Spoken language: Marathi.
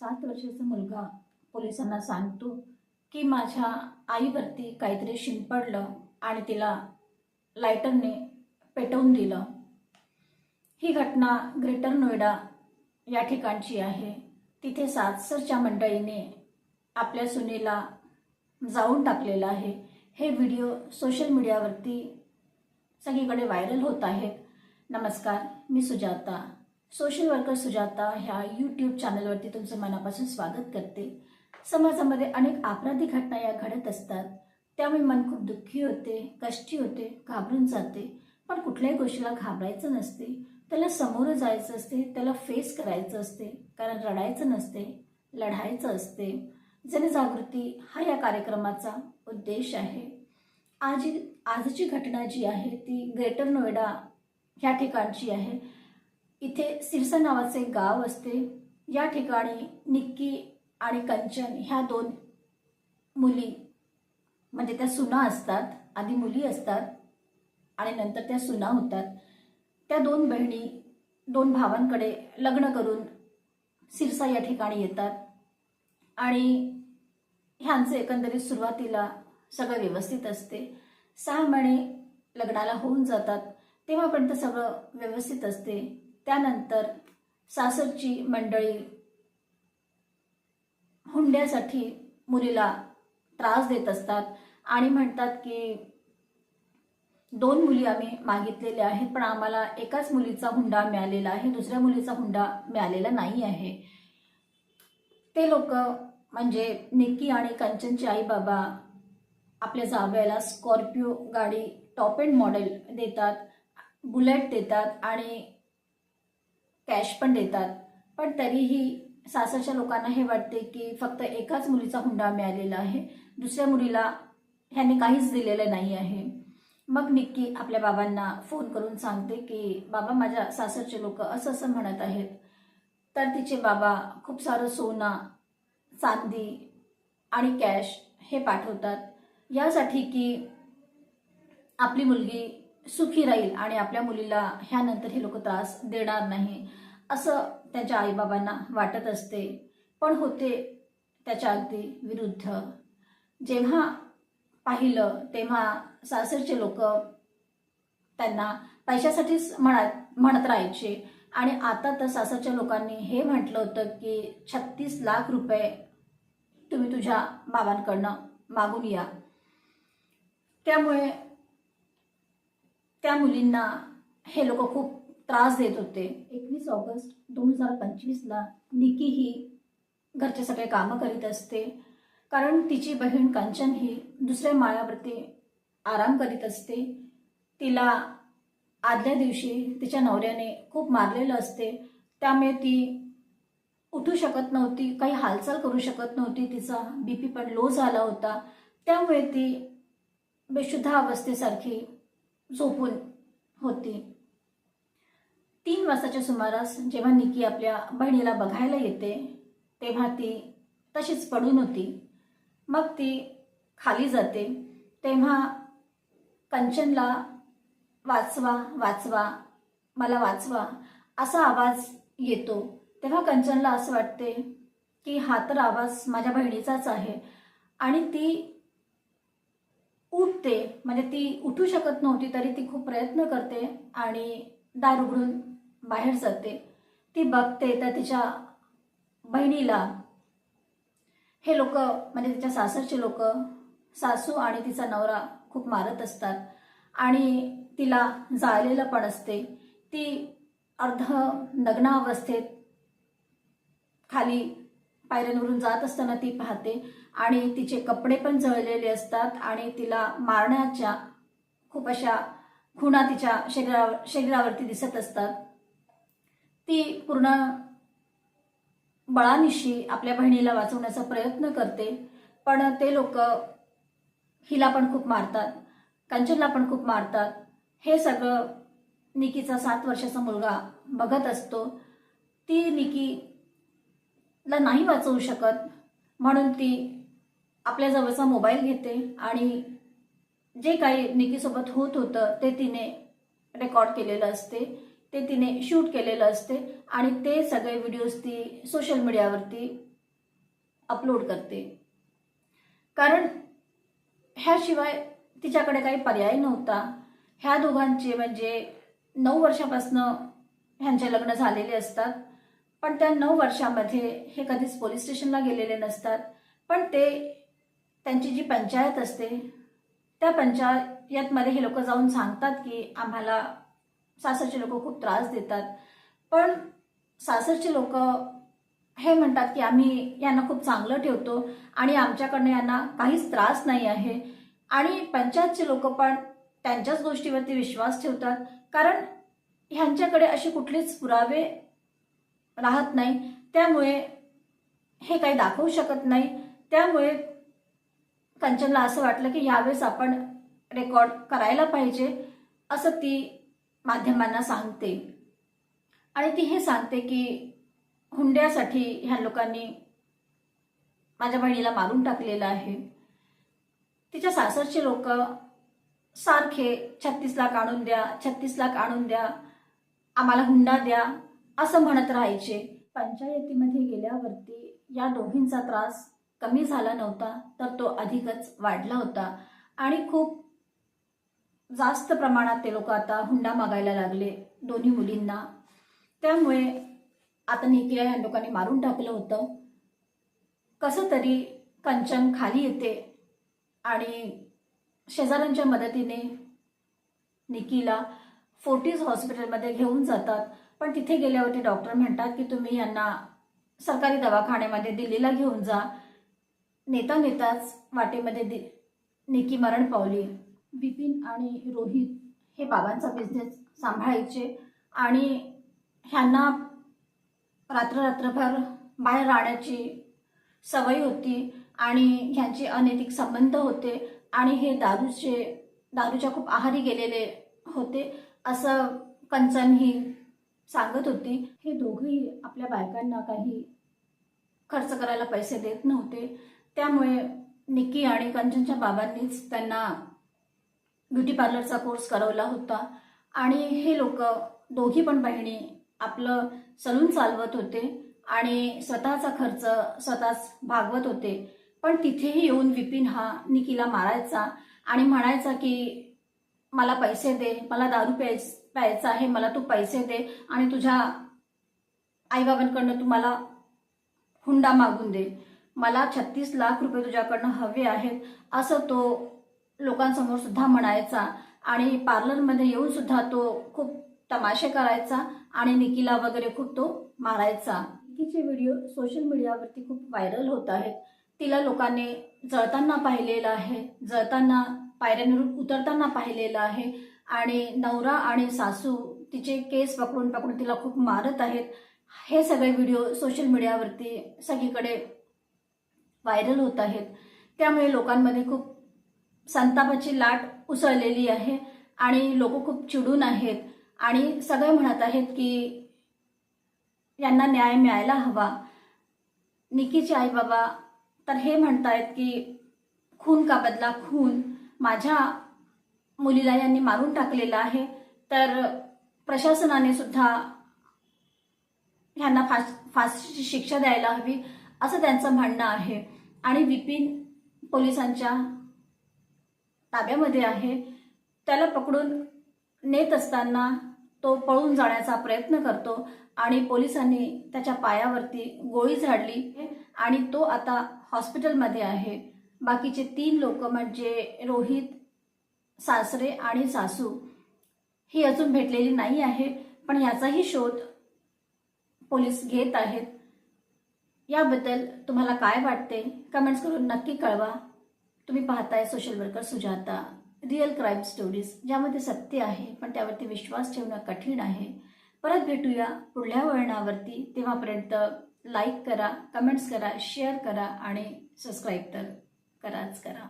सात वर्षाचा मुलगा पोलिसांना सांगतो की माझ्या आईवरती काहीतरी शिंपडलं आणि तिला लायटरने पेटवून दिलं. ही घटना ग्रेटर नोएडा या ठिकाणची आहे. तिथे सातसरच्या मंडळीने आपल्या सुनेला जाऊन टाकलेलं आहे. हे व्हिडिओ सोशल मीडियावरती सगळीकडे व्हायरल होत आहेत. नमस्कार मी सुजाता. सोशल वर्कर सुजाता ह्या यूट्यूब चॅनलवरती तुमचं मनापासून स्वागत करते. समाजामध्ये अनेक आपराधिक घटना या घडत असतात. त्यामुळे मन खूप दुःखी होते कष्टी होते घाबरून जाते. पण कुठल्याही गोष्टीला घाबरायचं नसते. त्याला समोरं जायचं असते त्याला फेस करायचं असते. कारण रडायचं नसते लढायचं असते. जनजागृती हा या कार्यक्रमाचा उद्देश आहे. आज आजची घटना जी आहे ती ग्रेटर नोएडा ह्या ठिकाणची आहे. इथे सिरसा नावाचे एक गाव असते. या ठिकाणी निक्की आणि कंचन ह्या दोन मुली म्हणजे त्या सुना असतात आधी मुली असतात आणि नंतर त्या सुना होतात. त्या दोन बहिणी दोन भावांकडे लग्न करून सिरसा या ठिकाणी येतात आणि ह्यांचं एकंदरीत सुरुवातीला सगळं व्यवस्थित असते. सहा महिने लग्नाला होऊन जातात. तेव्हापर्यंत सगळं व्यवस्थित असते. त्यानंतर सासरची मंडळी हुंड्यासाठी मुलीला त्रास देत असतात आणि म्हणतात की दोन मुली आम्ही मागितलेल्या आहेत पण आम्हाला एकाच मुलीचा हुंडा मिळालेला आहे दुसऱ्या मुलीचा हुंडा मिळालेला नाही आहे. ते लोक म्हणजे निक्की आणि कंचनचे आई बाबा आपल्या जावयाला स्कॉर्पिओ गाडी टॉप एंड मॉडेल देतात बुलेट देतात आणि कॅश पण देतात. पण तरीही सासरच्या लोकांना हे वाटते की फक्त एकाच मुलीचा हुंडा मिळालेला आहे. दुसऱ्या मुलीला ह्याने काहीच दिलेलं नाही आहे. मग निक्की आपल्या बाबांना फोन करून सांगते की बाबा माझ्या सासरचे लोक असं असं म्हणत आहेत. तर तिचे बाबा खूप सारं सोना चांदी आणि कॅश हे पाठवतात. यासाठी की आपली मुलगी सुखी राहील आणि आपल्या मुलीला ह्यानंतर हे लोक त्रास देणार नाही. असं त्याच्या आईबाबांना वाटत असते. पण होते त्याच्या अगदी विरुद्ध. जेव्हा पाहिलं तेव्हा सासरचे लोक त्यांना पैशासाठीच म्हणत म्हणत राहायचे. आणि आता तर सासरच्या लोकांनी हे म्हटलं होतं की छत्तीस लाख रुपये तुम्ही तुझ्या बाबांकडनं मागून या. त्यामुळे त्या मुलींना हे लोक खूप त्रास देत होते. एकवीस ऑगस्ट दोन हजार पंचवीसला निकी ही घरचे सगळे कामं करीत असते. कारण तिची बहीण कांचन ही दुसऱ्या माळ्यावरती आराम करीत असते. तिला आदल्या दिवशी तिच्या नवऱ्याने खूप मारलेलं असते. त्यामुळे ती उठू शकत नव्हती काही हालचाल करू शकत नव्हती. तिचा बी पी पण लो झाला होता. त्यामुळे ती बेशुद्ध अवस्थेसारखी झोपून होती. तीन वाजताच्या सुमारास जेव्हा निकी आपल्या बहिणीला बघायला येते तेव्हा ती तशीच पडून होती. मग ती खाली जाते. तेव्हा कंचनला वाचवा वाचवा मला वाचवा असा आवाज येतो. तेव्हा कंचनला असं वाटते की हा तर आवाज माझ्या बहिणीचाच आहे आणि ती उठते. म्हणजे ती उठू शकत नव्हती तरी ती खूप प्रयत्न करते आणि दार उघडून बाहेर जाते. ती बघते तर तिच्या बहिणीला हे लोक म्हणजे तिच्या सासरचे लोक सासू आणि तिचा नवरा खूप मारत असतात. आणि तिला जाळलेलं पण असते. ती अर्ध नग्न अवस्थेत खाली पायऱ्यांवरून जात असताना ती पाहते. आणि तिचे कपडे पण जळलेले असतात आणि तिला मारण्याच्या खूप अशा खुणा तिच्या शरीरावर शरीरावरती दिसत असतात. ती पूर्ण बळानिशी आपल्या बहिणीला वाचवण्याचा प्रयत्न करते. पण ते लोक हिला पण खूप मारतात कंचनला पण खूप मारतात. हे सगळं निकीचा सात वर्षाचा मुलगा बघत असतो. ती निकीला नाही वाचवू शकत म्हणून ती आपल्या जवळचा मोबाईल घेते आणि जे काही निकीसोबत होत होतं ते तिने रेकॉर्ड केलेलं असते. ते तिने शूट केलेलं असते आणि ते सगळे व्हिडिओज ती सोशल मीडियावरती अपलोड करते. कारण ह्याशिवाय तिच्याकडे काही पर्याय नव्हता. ह्या दोघांचे म्हणजे नऊ वर्षापासनं ह्यांचे लग्न झालेले असतात. पण त्या नऊ वर्षामध्ये हे कधीच पोलीस स्टेशनला गेलेले नसतात. पण ते त्यांची जी पंचायत असते त्या पंचायतमध्ये हे लोक जाऊन सांगतात की आम्हाला सासरचे लोक खूप त्रास देतात. पण सासरचे लोक हे म्हणतात की आम्ही यांना खूप चांगलं ठेवतो आणि आमच्याकडनं यांना काहीच त्रास नाही आहे. आणि पंचायतचे लोक पण त्यांच्याच गोष्टीवरती विश्वास ठेवतात. कारण ह्यांच्याकडे असे कुठलेच पुरावे राहत नाही. त्यामुळे हे काही दाखवू शकत नाही. त्यामुळे कंचनला असं वाटलं की यावेळेस आपण रेकॉर्ड करायला पाहिजे असं ती माध्यमांना सांगते. आणि ती हे सांगते की हुंड्यासाठी ह्या लोकांनी माझ्या बहिणीला मारून टाकलेलं आहे. तिच्या सासरचे लोक सारखे छत्तीस लाख आणून द्या छत्तीस लाख आणून द्या आम्हाला हुंडा द्या असं म्हणत राहायचे. पंचायतीमध्ये गेल्यावरती या दोघींचा त्रास कमी झाला नव्हता तर तो अधिकच वाढला होता. आणि खूप जास्त प्रमाणात ते लोक आता हुंडा मागायला लागले दोन्ही मुलींना. त्यामुळे आता निकिया या लोकांनी मारून टाकलं होतं. कसं तरी कंचन खाली येते आणि शेजाऱ्यांच्या मदतीने निकीला फोर्टीज हॉस्पिटलमध्ये घेऊन जातात. पण तिथे गेल्यावरती डॉक्टर म्हणतात की तुम्ही यांना सरकारी दवाखान्यामध्ये दिल्लीला घेऊन जा. नेता नेताच वाटेमध्ये दि निकी मरण पावली. बिपिन आणि रोहित हे बाबांचा बिझनेस सांभाळायचे आणि ह्यांना रात्र रात्रभर बाहेर राहण्याची सवय होती आणि ह्यांचे अनैतिक संबंध होते आणि हे दारूचे दारूच्या खूप आहारी गेलेले होते असं कंचन ही सांगत होती. हे दोघंही आपल्या बायकांना काही खर्च करायला पैसे देत नव्हते. त्यामुळे निक्की आणि कंचनच्या बाबांनीच त्यांना ब्युटी पार्लरचा कोर्स करवला होता. आणि हे लोक दोघी पण बहिणी आपलं सलून चालवत होते आणि स्वतःचा खर्च स्वतःच भागवत होते. पण तिथेही येऊन विपिन हा निकीला मारायचा आणि म्हणायचा की मला पैसे दे मला दारू प्याय प्यायचा आहे मला तू पैसे दे आणि तुझ्या आईबाबांकडनं तू मला हुंडा मागून दे. मला छत्तीस लाख रुपये तुझ्याकडनं हवे आहेत. असं तो लोकांसमोर सुद्धा म्हणायचा आणि पार्लरमध्ये येऊन सुद्धा तो खूप तमाशे करायचा आणि निकिला वगैरे खूप तो मारायचा. निकीचे व्हिडिओ सोशल मीडियावरती खूप व्हायरल होत आहेत. तिला लोकांनी जळताना पाहिलेलं आहे जळताना पायऱ्यांवरून उतरताना पाहिलेलं आहे आणि नवरा आणि सासू तिचे केस पकडून पकडून तिला खूप मारत आहेत. हे सगळे व्हिडिओ सोशल मीडियावरती सगळीकडे व्हायरल होत आहेत. त्यामुळे लोकांमध्ये खूप संतापाची लाट उसळलेली आहे आणि लोक खूप चिडून आहेत. आणि सगळे म्हणत आहेत की यांना न्याय मिळायला हवा. निकीचे आई बाबा तर हे म्हणतायत की खून का बदला खून? माझ्या मुलीला यांनी मारून टाकलेलं आहे. तर प्रशासनाने सुद्धा ह्यांना फास फाशीची शिक्षा द्यायला हवी असं त्यांचं म्हणणं आहे. आणि विपिन पोलिसांच्या ताब्यामध्ये आहे. त्याला पकडून नेत असताना तो पळून जाण्याचा प्रयत्न करतो आणि पोलिसांनी त्याच्या पायावरती गोळी झाडली आणि तो आता हॉस्पिटलमध्ये आहे. बाकीचे तीन लोक म्हणजे रोहित सासरे आणि सासू. ही अजून भेटलेली नाही आहे पण याचाही शोध पोलीस घेत आहेत. याबद्दल तुम्हाला काय वाटते? कमेंट्स करून नक्की कळवा. तुम्ही पाहताय social worker Sujata real crime stories ज्यामध्ये सत्य आहे पण त्यावरती विश्वास ठेवणं कठीण आहे. परत भेटूया पुढल्या वळणावरती. तेव्हापर्यंत लाईक करा कमेंट्स करा शेअर करा आणि सबस्क्राईब तर कराच करा.